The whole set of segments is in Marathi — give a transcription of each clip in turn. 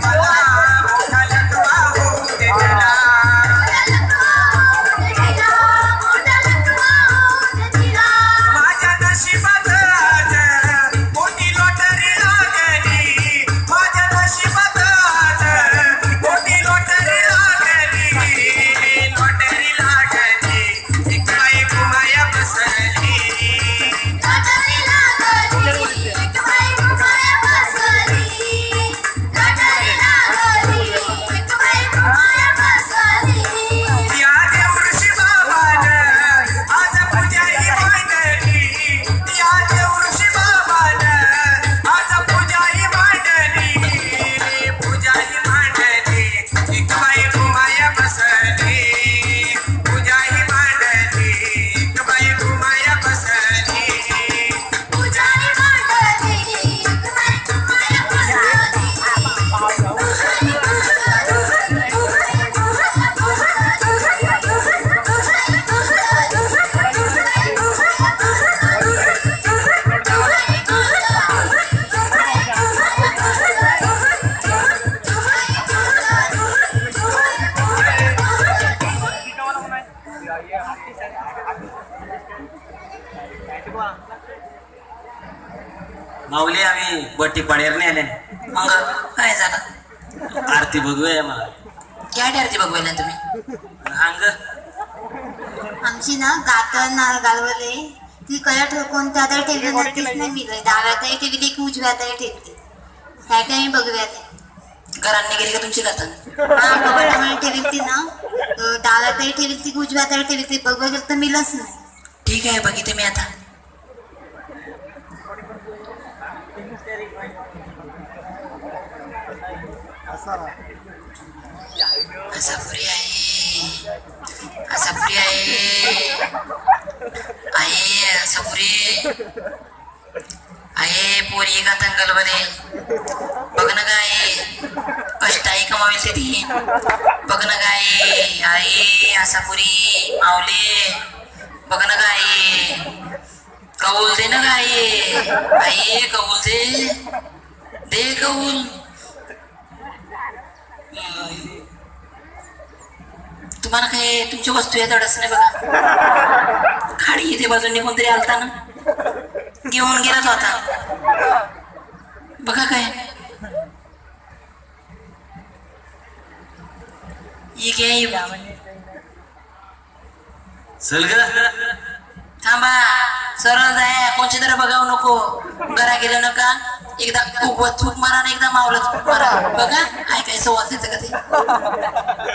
my life. आरती बघूया मला. क्या आरती बघूया ना तुम्ही. अंग. आमची ना गाताना गालवले ती कला ठोकून त्या तर ठेवली नाही मी मिळेल आहे ठेवली की उजव्यात आहे ठेवली ह्या काय मी बघूयात घरांनी गेली का तुमची गातन? हा कपाटामध्ये ठेवली ती ना. डाव्यातही ठेवली ती आहे ठेवली ती. बघूया तर मिळच नाही. ठीक आहे बघितले मी आता. घासापुरी आहे घासापुरी आहे आहे घासापुरी आहे पोरी का दंगलमध्ये बघ ना काय कष्ट आई कमावेल तिथे बघ ना काय आहे आसापुरी मावले बघ ना काय कबूल दे ना काय आई कबूल दे. दे कबूल तुम्हाला काही तुमची वस्तू येत अडच नाही बघा. खाडी इथे बाजूने कोणतरी आलता ना? घेऊन गेलाच आता बघा काय. चल ग. थांबा. सरळ जाय. कोणची तर बघावं नको. घरा गेलं नका. एकदा खूप थूक मारा आणि एकदा मावलं थूक मारा. बघा. ऐकायचं वाचायचं का ते?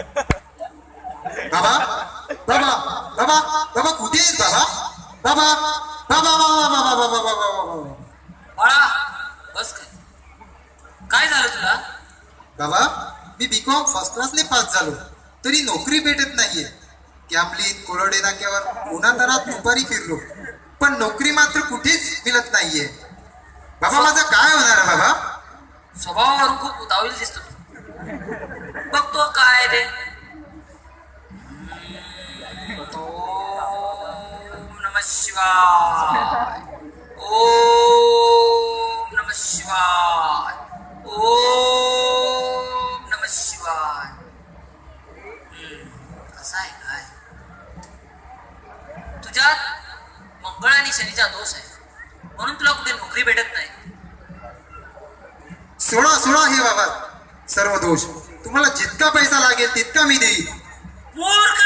Look. शनीचा दोष आहे म्हणून तुला कुठे नोकरी भेटत नाही. सोळा सोळा हे बाबा. सर्व दोष. तुम्हाला जितका पैसा लागेल तितका मी देईन. मूर्ख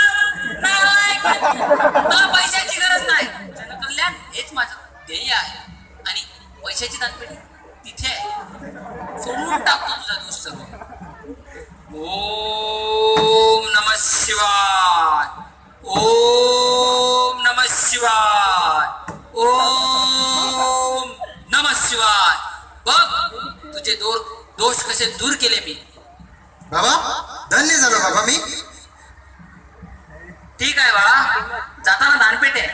नालायक. मला पैशाची गरज नाही. जनकल्याण हेच माझं ध्येय आहे. आणि पैशाची दानपेटी तिथे आहे. सोडून टाकतो तुझा दोष सर्व ओम नम शिवाय. ओम नम शिवाय. ओम नम शिवाय। बघ तुझे दोर दोष कसे दूर केले मी. बाबा धन्य झालो बाबा मी. ठीक आहे बाळा. जाताना दानपेट आहे.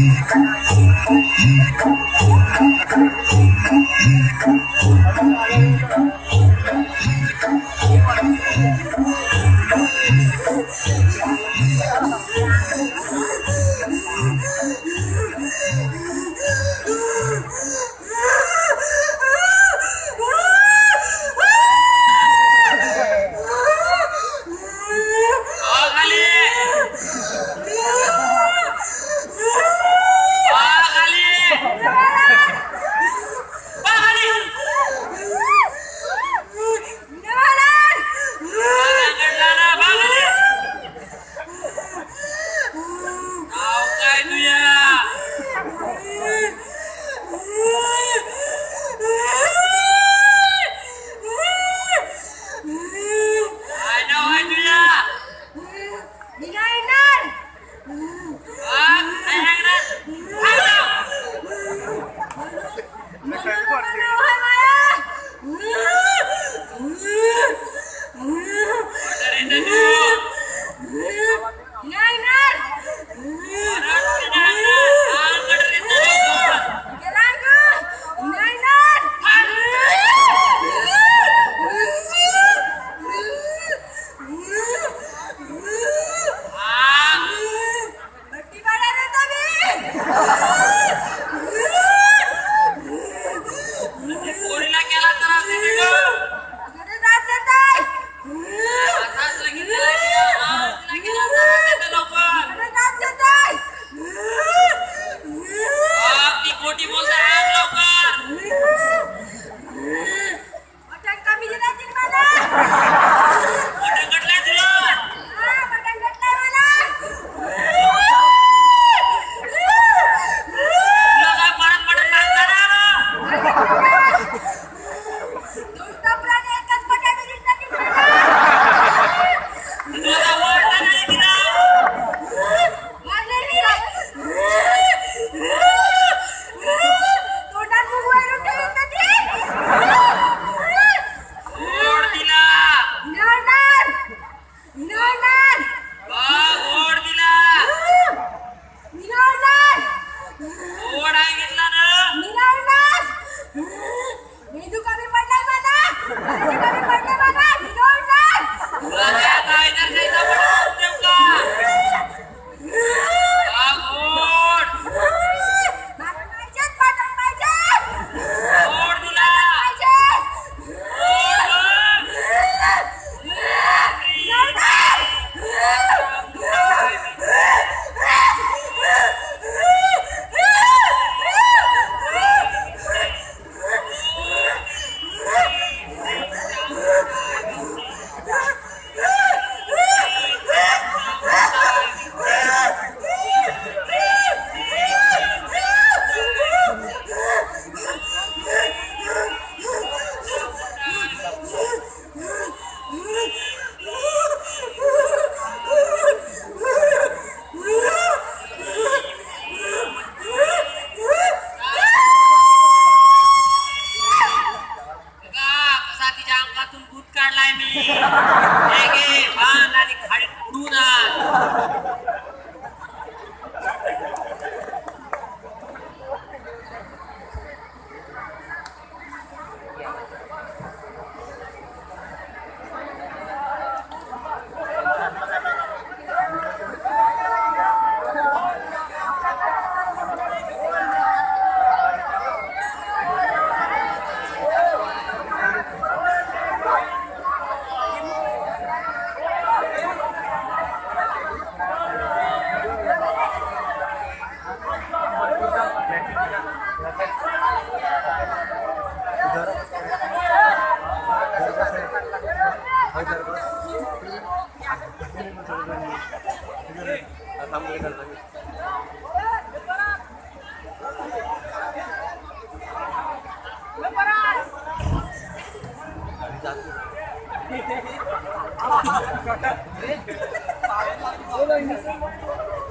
いいかげんにか。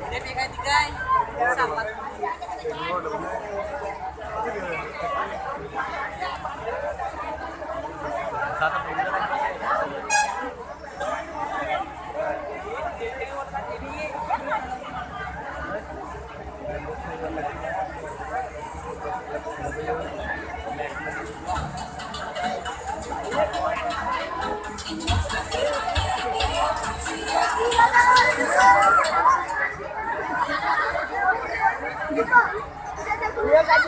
Dia kayak tiga.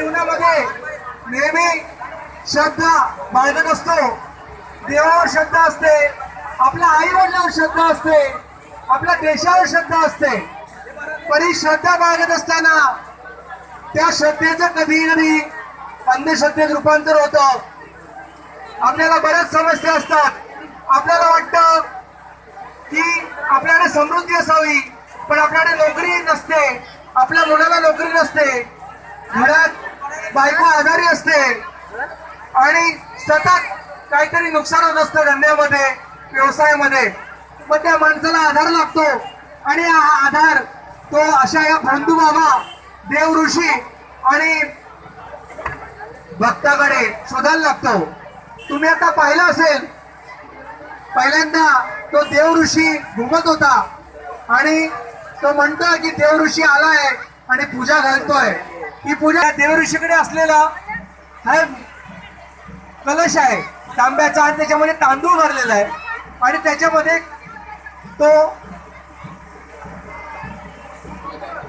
जीवनामध्ये नेहमी श्रद्धा बाळगत असतो. देवावर श्रद्धा असते आपल्या आई वडिलांवर श्रद्धा असते आपल्या देशावर श्रद्धा असते. पण ही श्रद्धा बाळगत असताना त्या श्रद्धेचं कधी कधी अंधश्रद्धेत रूपांतर होतं. आपल्याला बऱ्याच समस्या असतात. आपल्याला वाटतं की आपल्याकडे समृद्धी असावी पण आपल्याकडे नोकरी नसते. आपल्या मुलाला नोकरी नसते. घरात बायको आजारी असते आणि सतत काहीतरी नुकसान होत असतं धंद्यामध्ये व्यवसायामध्ये. मग त्या माणसाला आधार लागतो. आणि हा आधार तो अशा या बंधू बाबा देव ऋषी आणि भक्ताकडे शोधायला लागतो. तुम्ही आता पाहिलं असेल पहिल्यांदा तो देव ऋषी घुमत होता. आणि तो म्हणतोय की देव ऋषी आलाय. आणि पूजा घालतोय. ही पूजा देवऋषीकडे असलेला हा कलश आहे. तांब्याचा आणि त्याच्यामध्ये तांदूळ भरलेला आहे. आणि त्याच्यामध्ये तो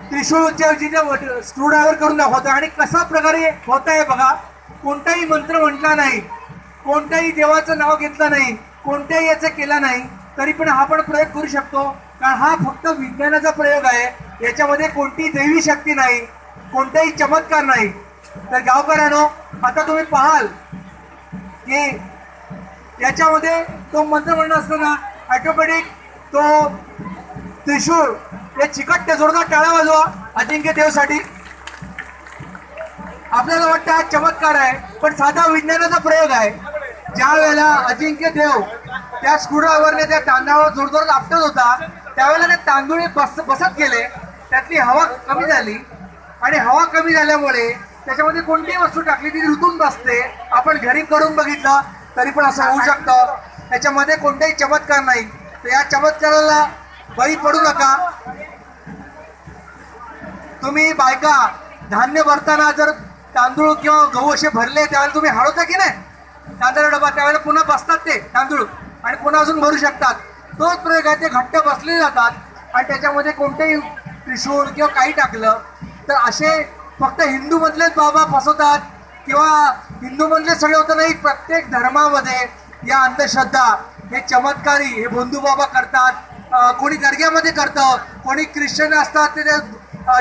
त्रिशूळच्या स्क्रूड्रायव्हर स्क्रू करून दाखवतो आणि कसा प्रकारे होत आहे बघा कोणताही मंत्र म्हटला नाही कोणत्याही देवाचं नाव घेतलं नाही कोणत्याही याचं केला नाही तरी पण हा पण प्रयोग करू शकतो. कारण हा फक्त विज्ञानाचा प्रयोग आहे. याच्यामध्ये कोणतीही दैवी शक्ती नाही कोणताही चमत्कार नाही. तर गावकऱ्यानो आता तुम्ही पाहाल की याच्यामध्ये तो मंत्र म्हणणं असतं ना ऑटोमॅटिक तो त्रिशूळ हे चिकटते जोरदार टाळा वाजवा अजिंक्य देवसाठी. आपल्याला वाटतं हा चमत्कार आहे पण साधा विज्ञानाचा प्रयोग आहे. ज्या वेळेला अजिंक्य देव त्या स्क्रूड्रायव्हरने त्या तांदळावर जोरदार आपटत होता त्यावेळेला ते तांदूळ बस बसत गेले. त्यातली हवा कमी झाली आणि हवा कमी झाल्यामुळे त्याच्यामध्ये कोणतीही वस्तू टाकली ती रुतून बसते. आपण घरी करून बघितलं तरी पण असं होऊ शकतं. त्याच्यामध्ये कोणताही चमत्कार नाही. तर या चमत्काराला बळी पडू नका. तुम्ही बायका धान्य भरताना जर तांदूळ किंवा गहू असे भरले त्यावेळेला तुम्ही हळवता की नाही? तांदळा डबा त्यावेळेला पुन्हा बसतात ते तांदूळ आणि पुन्हा अजून भरू शकतात. तोच प्रयोग आहे ते घट्ट बसले जातात आणि त्याच्यामध्ये कोणतेही त्रिशूळ किंवा काही टाकलं तर असे फक्त हिंदूमधलेच बाबा फसवतात किंवा हिंदूमधले सगळे होतं नाही प्रत्येक धर्मामध्ये या अंधश्रद्धा हे चमत्कारी हे बंधू बाबा करतात. कोणी दर्ग्यामध्ये करतं कोणी ख्रिश्चन असतात ते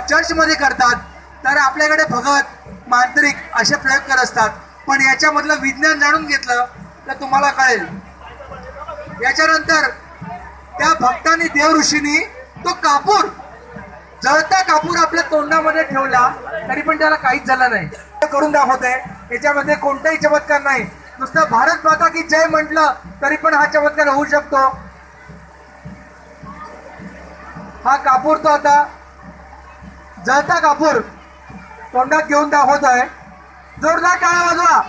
चर्चमध्ये करतात. तर आपल्याकडे भगत मांत्रिक असे प्रयोग करत असतात. पण याच्यामधलं विज्ञान जाणून घेतलं तर तुम्हाला कळेल. याच्यानंतर त्या भक्तांनी देवऋषींनी तो कापूर जळता कापूर आपल्या तोंडामध्ये ठेवला तरी पण त्याला काहीच झालं नाही. करून दाखवत आहे याच्यामध्ये कोणताही चमत्कार नाही. नुसतं भारत माता की जय म्हटलं तरी पण हा चमत्कार होऊ शकतो. हा कापूर तो आता जळता कापूर तोंडात घेऊन दाखवत आहे जोरदार टाळा वाजवा.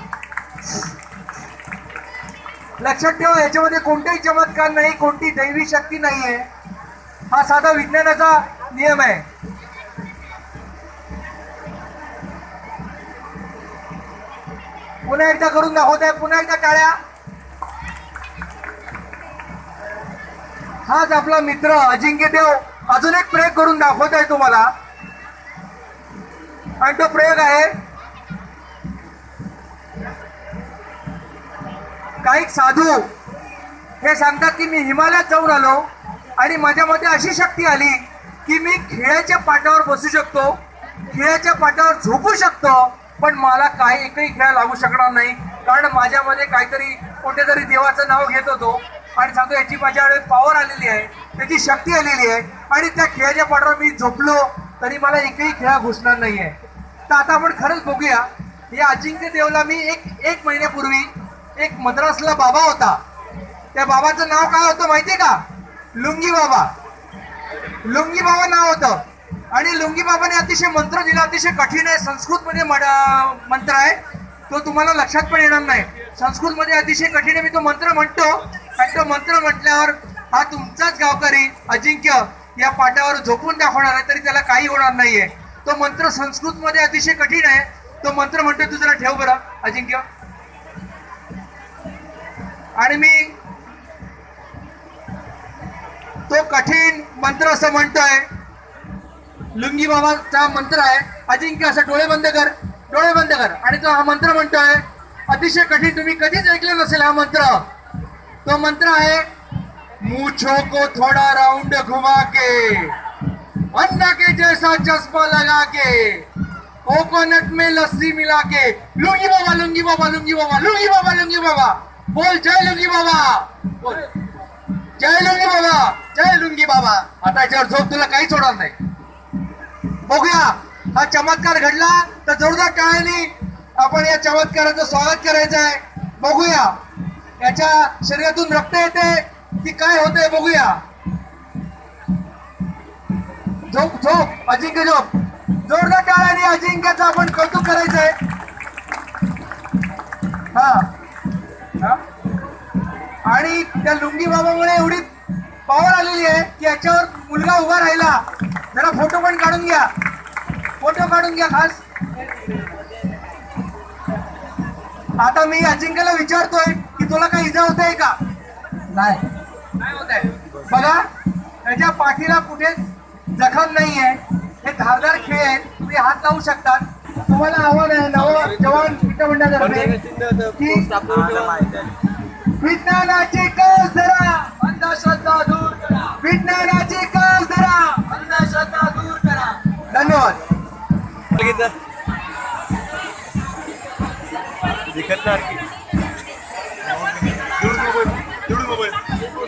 लक्षात ठेवा याच्यामध्ये कोणताही चमत्कार नाही कोणती दैवी शक्ती नाहीये. हा साधा विज्ञानाचा नियम आहे. पुन्हा एकदा करून दाखवत आहे पुन्हा एकदा टाळ्या. हाच आपला मित्र अजिंक्य देव अजून एक प्रयोग करून दाखवत आहे तुम्हाला. आणि तो प्रयोग आहे काही साधू हे सांगतात की मी हिमालयात जाऊन आलो आणि माझ्यामध्ये अशी शक्ती आली की मी खेळाच्या पाटावर बसू शकतो खेळाच्या पाटावर झोपू शकतो पण मला काही एकही खेळ लागू शकणार नाही. कारण माझ्यामध्ये काहीतरी कुठेतरी देवाचं नाव घेत होतो आणि सांगतो याची माझ्याकडे पॉवर आलेली आहे त्याची शक्ती आलेली आहे आणि त्या खेळाच्या पाठावर मी झोपलो तरी मला एकही खेळ घुसणार नाही आहे तर आता आपण खरंच बघूया या अजिंक्य देवला मी एक एक महिन्यापूर्वी एक मद्रासला बाबा होता. त्या बाबाचं नाव काय होतं माहिती आहे का? लुंगी बाबा. लुंगी बाबा नाव होतं. आणि लुंगी बाबाने अतिशय मंत्र दिला अतिशय कठीण आहे. संस्कृतमध्ये मंत्र आहे. तो तुम्हाला लक्षात पण येणार नाही. संस्कृतमध्ये अतिशय कठीण आहे. मी तो मंत्र म्हणतो. आणि तो मंत्र म्हटल्यावर हा तुमचाच गावकरी अजिंक्य या पाटावर झोपून दाखवणार आहे तरी त्याला काही होणार नाहीये. तो मंत्र संस्कृतमध्ये अतिशय कठीण आहे. तो मंत्र म्हणतो तू जरा ठेव बरं अजिंक्य. आणि मी तो कठीण मंत्र असं म्हणतोय. लुंगी बाबाचा मंत्र आहे. अजिंक्य असं डोळे बंद कर डोळे बंद कर. आणि तो हा मंत्र म्हणतोय अतिशय कठीण तुम्ही कधीच ऐकलं नसेल हा मंत्र. तो मंत्र आहे मूछो को थोड़ा राउंड घुमा के अन्ना के जैसा चश्मा लगा के कोकोनट में लस्सी मिला के लुंगी बाबा लुंगी बाबा लुंगी बाबा लुंगी बाबा लुंगी बाबा। बोल जय लुंगी बाबा। बोल। जय लुंगी बाबा जय लुंगी बाबा. आता याच्यावर झोप तुला काहीच होणार नाही. बघूया हा चमत्कार घडला तर जोरदार टाळ्याने आपण या चमत्काराचं स्वागत करायचं आहे. बघूया याच्या शरीरातून रक्त येते की काय होतंय बघूया. झोप झोप अजिंक्य झोप. जोरदार टाळ्याने अजिंक्याचं आपण कौतुक करायचंय. हा. हा? आणि त्या लुंगी बाबामुळे एवढी पॉवर आलेली आहे की याच्यावर मुलगा उभा राहिला. जरा फोटो पण काढून घ्या. फोटो काढून घ्या खास. आता मी अजिंक्यला विचारतोय की तुला काही इजा होत आहे का? नाही. नाही होत आहे. बघा त्याच्या पाठीला कुठेच जखम नाही आहे हे धारदार खेळ आहेत तुम्ही हात लावू शकतात तुम्हाला आव्हान आहे नव जवान मित्रमंडळातर्फे की विज्ञानाची कस धरा अंधश्रद्धा दूर करा विज्ञानाची कस धरा अंधश्रद्धा दूर करा धन्यवाद दिखत नाही तेवढी मोबाईल तेवढी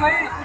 बस